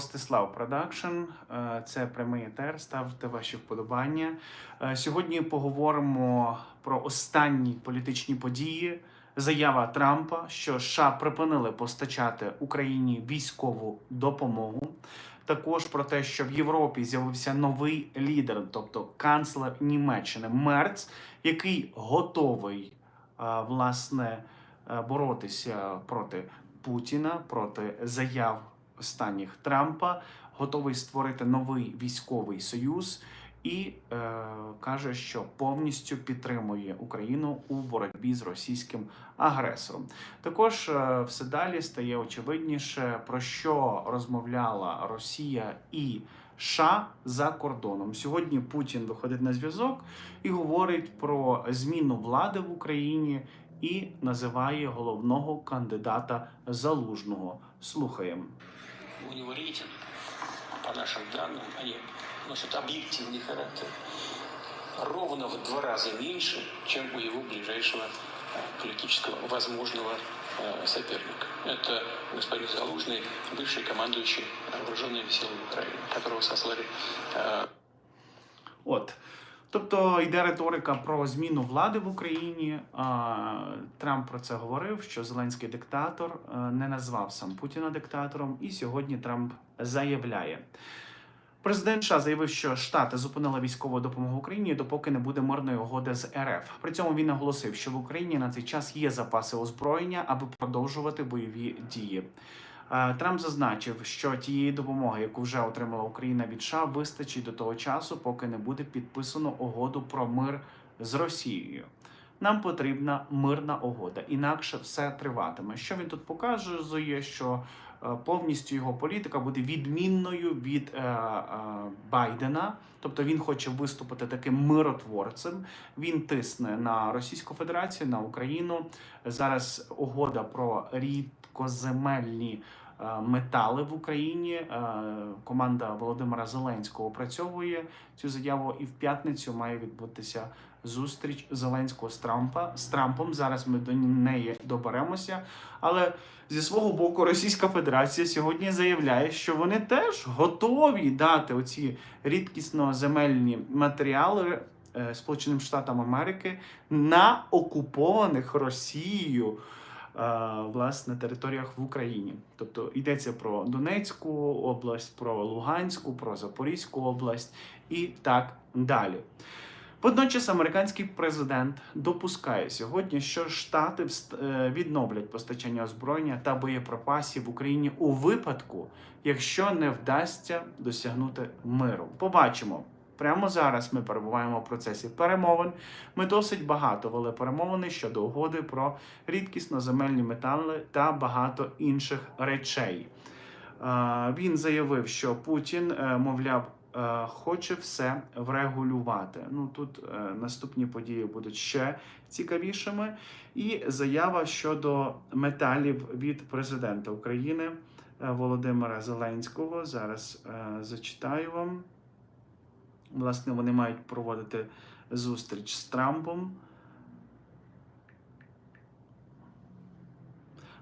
Ростислав Продакшн. Е, Це прямий етер. Ставте ваші вподобання. Е, Сьогодні поговоримо про останні політичні події. Заява Трампа, що США припинили постачати Україні військову допомогу. Також про те, що в Європі з'явився новий лідер, тобто канцлер Німеччини Мерц, який готовий е, власне боротися проти Путіна, проти заяв останніх Трампа, готовий створити новий військовий союз і е, каже, що повністю підтримує Україну у боротьбі з російським агресором. Також е, все далі стає очевидніше, про що розмовляла Росія і США за кордоном. Сьогодні Путін виходить на зв'язок і говорить про зміну влади в Україні і називає головного кандидата залужного. Слухаємо. У него рейтинг, по нашим данным, они носят объективный характер, ровно в два раза меньше, чем у его ближайшего э, политического возможного э, соперника. Это господин Залужный, бывший командующий вооруженными силами Украины, которого сослали э, От. Тобто йде риторика про зміну влади в Україні. Трамп про це говорив, що Зеленський диктатор е, не назвав сам Путіна диктатором, і сьогодні Трамп заявляє. Президент США заявив, що Штати зупинили військову допомогу Україні, допоки не буде мирної угоди з РФ. При цьому він наголосив, що в Україні на цей час є запаси озброєння, аби продовжувати бойові дії. Е, Трамп зазначив, що тієї допомоги, яку вже отримала Україна від США, вистачить до того часу, поки не буде підписано угоду про мир з Росією. Нам потрібна мирна угода, інакше все триватиме. Що він тут показує, що повністю його політика буде відмінною від е, е, Байдена. Тобто він хоче виступити таким миротворцем. Він тисне на Російську Федерацію, на Україну. Зараз угода про рідкоземельні е, метали в Україні. Е, Команда Володимира Зеленського опрацьовує цю заяву, і в п'ятницю має відбутися зустріч Зеленського з Трампа з Трампом. Зараз ми до неї доберемося. Але зі свого боку Російська Федерація сьогодні заявляє, що вони теж готові дати оці рідкісно земельні матеріали е, Сполученим Штатам Америки на окупованих Росією. е, Власне, територіях в Україні, тобто йдеться про Донецьку область, про Луганську, про Запорізьку область і так далі. Водночас американський президент допускає сьогодні, що штати е, відновлять постачання озброєння та боєприпасів в Україні у випадку, якщо не вдасться досягнути миру. Побачимо. Прямо зараз ми перебуваємо в процесі перемовин. Ми досить багато вели перемовини щодо угоди про рідкісно земельні метали та багато інших речей. Е, Він заявив, що Путін, е, мовляв, хоче все врегулювати. Ну тут е, наступні події будуть ще цікавішими. І заява щодо металів від президента України е, Володимира Зеленського. Зараз е, зачитаю вам. Власне, вони мають проводити зустріч з Трампом.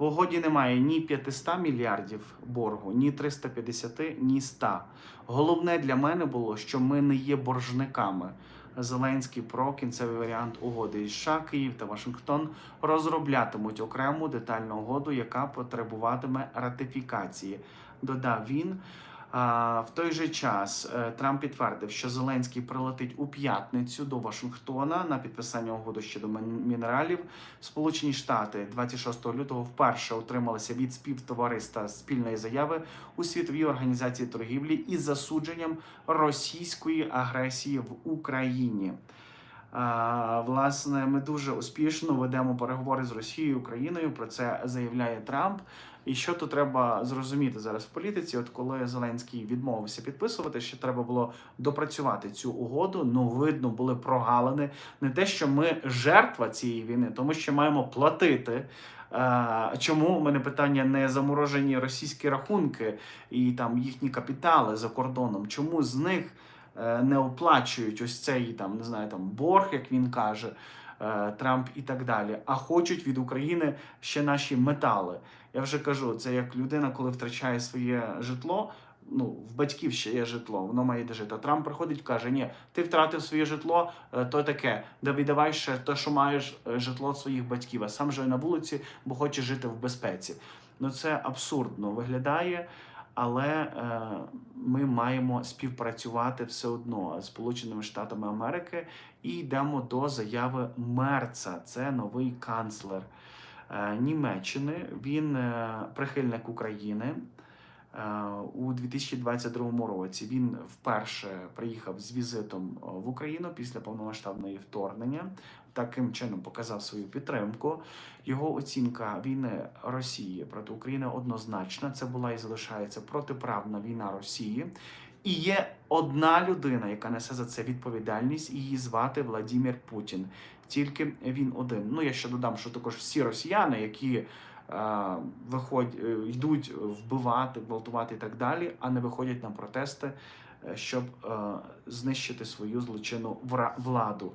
В угоді немає ні 500 мільярдів боргу, ні 350, ні 100. Головне для мене було, що ми не є боржниками. Зеленський про кінцевий варіант угоди із США, Київ та Вашингтон розроблятимуть окрему детальну угоду, яка потребуватиме ратифікації. Додав він. А, в той же час е, Трамп підтвердив, що Зеленський прилетить у п'ятницю до Вашингтона на підписання угоди щодо мінералів. Сполучені Штати 26 лютого вперше утрималися від співтовариства спільної заяви у світовій організації торгівлі із засудженням російської агресії в Україні. Власне, ми дуже успішно ведемо переговори з Росією і Україною. Про це заявляє Трамп. І що тут треба зрозуміти зараз в політиці? От коли Зеленський відмовився підписувати, ще треба було допрацювати цю угоду. Ну, видно, були прогалини. Не те, що ми жертва цієї війни, тому що маємо платити. Е, Чому у мене питання не заморожені російські рахунки і там їхні капітали за кордоном? Чому з них е, не оплачують ось цей там не знаю там борг, як він каже, Трамп і так далі, а хочуть від України ще наші метали. Я вже кажу, це як людина, коли втрачає своє житло. ну, в батьків ще є житло, воно має де жити. А Трамп приходить, каже: Ні, ти втратив своє житло, е, то таке. Да віддавай ще те, що маєш е, житло своїх батьків, а сам живе на вулиці, бо хоче жити в безпеці. Ну це абсурдно виглядає. Але е, ми маємо співпрацювати все одно з Сполученими Штатами Америки і йдемо до заяви Мерца. Це новий канцлер е, Німеччини. Він е, прихильник України. У 2022 році він вперше приїхав з візитом в Україну після повномасштабної вторгнення. Таким чином показав свою підтримку. Його оцінка війни Росії проти України однозначна. Це була і залишається протиправна війна Росії. І є одна людина, яка несе за це відповідальність, її звати Владімір Путін. Тільки він один. Ну я ще додам, що також всі росіяни, які е, виходять, е, йдуть вбивати, гвалтувати і так далі, а не виходять на протести, е, щоб е, знищити свою злочинну владу.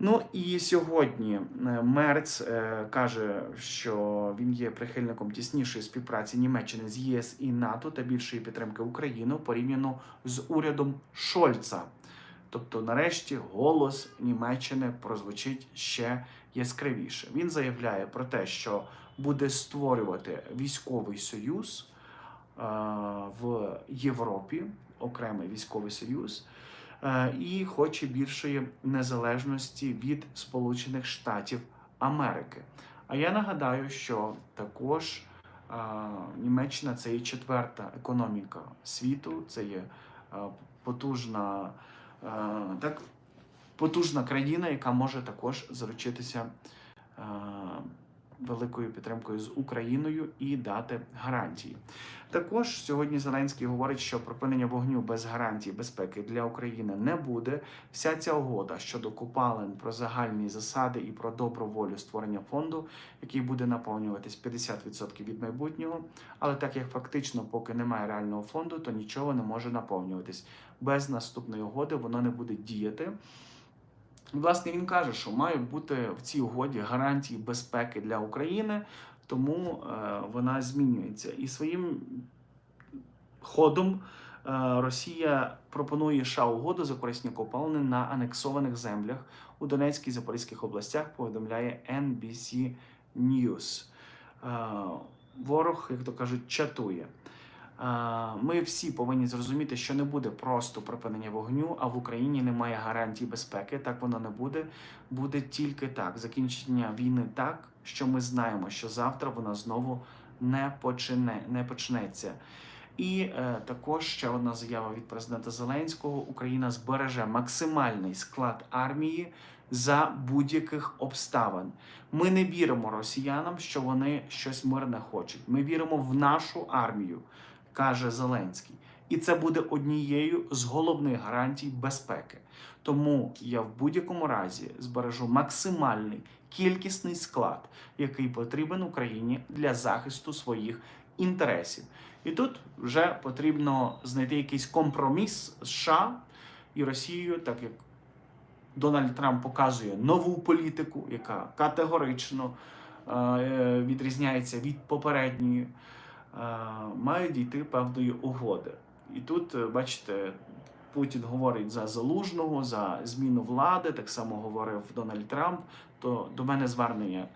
Ну і сьогодні е, Мерц е, каже, що він є прихильником тіснішої співпраці Німеччини з ЄС і НАТО та більшої підтримки України порівняно з урядом Шольца. Тобто, нарешті, голос Німеччини прозвучить ще яскравіше. Він заявляє про те, що буде створювати військовий союз е, в Європі, окремий військовий союз, і хоче більшої незалежності від Сполучених Штатів Америки. А я нагадаю, що також е, Німеччина це є четверта економіка світу, це є е, потужна, е, так, потужна країна, яка може також заручитися е, великою підтримкою з Україною і дати гарантії. Також сьогодні Зеленський говорить, що припинення вогню без гарантій безпеки для України не буде. Вся ця угода щодо купалин про загальні засади і про добру волю створення фонду, який буде наповнюватись 50% від майбутнього. Але так як фактично, поки немає реального фонду, то нічого не може наповнюватись. Без наступної угоди воно не буде діяти. Власне, він каже, що мають бути в цій угоді гарантії безпеки для України, тому е, вона змінюється. І своїм ходом е, Росія пропонує США угоду за корисні копалини на анексованих землях у Донецькій і Запорізьких областях, повідомляє NBC News. Е, ворог, як то кажуть, чатує. Ми всі повинні зрозуміти, що не буде просто припинення вогню, а в Україні немає гарантій безпеки. Так воно не буде. Буде тільки так. Закінчення війни так, що ми знаємо, що завтра вона знову не почне, не почнеться. І е, також ще одна заява від президента Зеленського: Україна збереже максимальний склад армії за будь-яких обставин. Ми не віримо росіянам, що вони щось мирне хочуть. Ми віримо в нашу армію, каже Зеленський. І це буде однією з головних гарантій безпеки. Тому я в будь-якому разі збережу максимальний кількісний склад, який потрібен Україні для захисту своїх інтересів. І тут вже потрібно знайти якийсь компроміс з США і Росією, так як Дональд Трамп показує нову політику, яка категорично е, відрізняється від попередньої, має дійти певної угоди. І тут, е, бачите, Путін говорить за залужного, за зміну влади, так само говорив Дональд Трамп. То до мене звернення,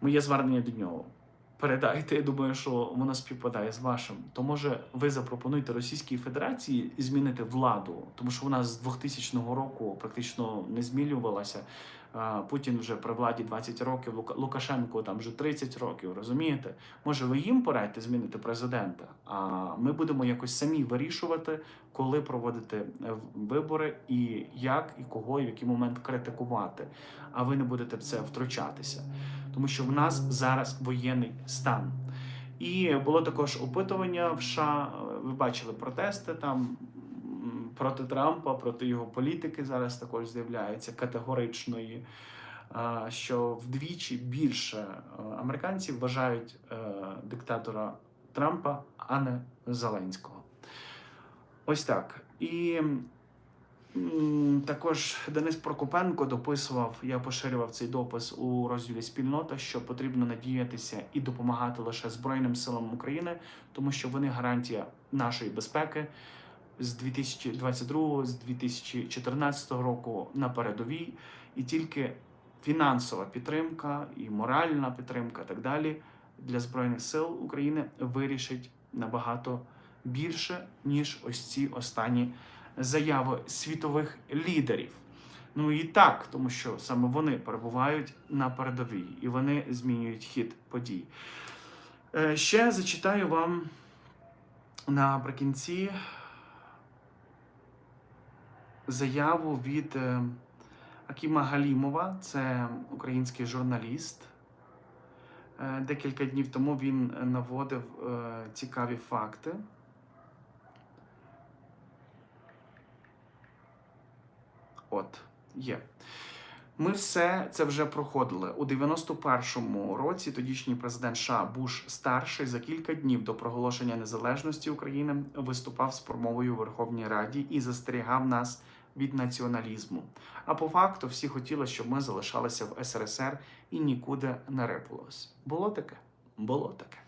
моє звернення до нього. Передайте, я думаю, що воно співпадає з вашим. То може ви запропонуєте Російській Федерації змінити владу, тому що вона з 2000 року практично не змінювалася. Путін вже при владі 20 років, Лукашенко там вже 30 років. Розумієте? Може, ви їм порадьте змінити президента? А ми будемо якось самі вирішувати, коли проводити е, вибори, і як, і кого, і в який момент критикувати. А ви не будете в це втручатися тому що в нас зараз воєнний стан. І було також опитування в США. Ви бачили протести там проти Трампа, проти його політики. Зараз також з'являється категоричної, що вдвічі більше е, американців вважають е, диктатора Трампа, а не Зеленського. Ось так. І Також Денис Прокопенко дописував, я поширював цей допис у розділі спільнота, що потрібно надіятися і допомагати лише Збройним силам України, тому що вони гарантія нашої безпеки з 2022, з 2014 року на передовій, і тільки фінансова підтримка і моральна підтримка, і так далі для збройних сил України вирішить набагато більше ніж ось ці останні заяви світових лідерів. Ну і так, тому що саме вони перебувають на передовій і вони змінюють хід подій. Е, Ще зачитаю вам наприкінці заяву від е, Акіма Галімова, це український журналіст. Е, Декілька днів тому він наводив е, цікаві факти. От, є. Ми все це вже проходили у 91-му році. Тодішній президент США Буш старший за кілька днів до проголошення незалежності України виступав з промовою у Верховній Раді і застерігав нас від націоналізму. А по факту всі хотіли, щоб ми залишалися в СРСР і нікуди не рипалось. Було таке? Було таке.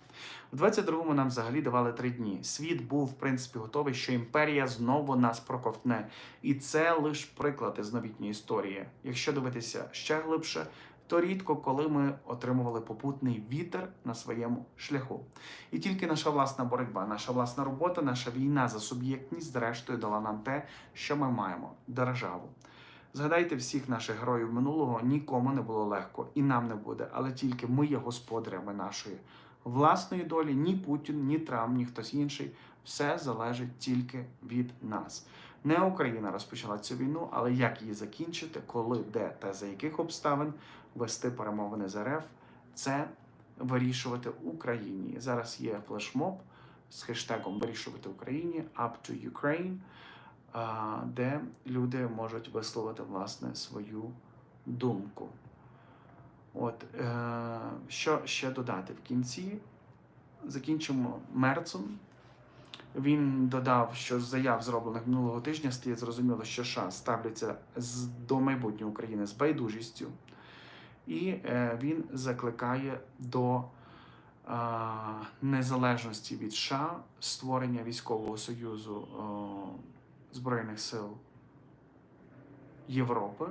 У 22-му нам взагалі давали три дні. Світ був в принципі готовий, що імперія знову нас проковтне. І це лише приклад із новітньої історії. Якщо дивитися ще глибше, то рідко коли ми отримували попутний вітер на своєму шляху. І тільки наша власна боротьба, наша власна робота, наша війна за суб'єктність, зрештою, дала нам те, що ми маємо державу. Згадайте всіх наших героїв минулого, нікому не було легко, і нам не буде, але тільки ми є господарями нашої власної долі, ні Путін, ні Трамп, ні хтось інший. Все залежить тільки від нас. Не Україна розпочала цю війну, але як її закінчити, коли, де та за яких обставин вести перемовини з РФ, це вирішувати Україні. Зараз є флешмоб з хештегом Вирішувати Україні Up to Ukraine, де люди можуть висловити власне свою думку. От е, що ще додати в кінці? Закінчимо Мерцом. Він додав, що з заяв, зроблених минулого тижня, стає зрозуміло, що США ставляться з, до майбутнього України з байдужістю, і е, він закликає до е, незалежності від США, створення військового союзу е, Збройних сил Європи.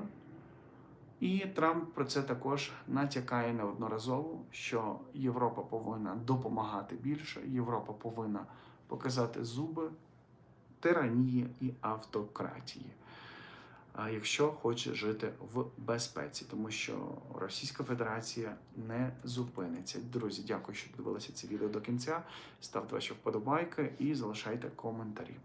І Трамп про це також натякає неодноразово, що Європа повинна допомагати більше, Європа повинна показати зуби тиранії і автократії, якщо хоче жити в безпеці, тому що Російська Федерація не зупиниться. Друзі, дякую, що дивилися це відео до кінця. Ставте ваші вподобайки і залишайте коментарі.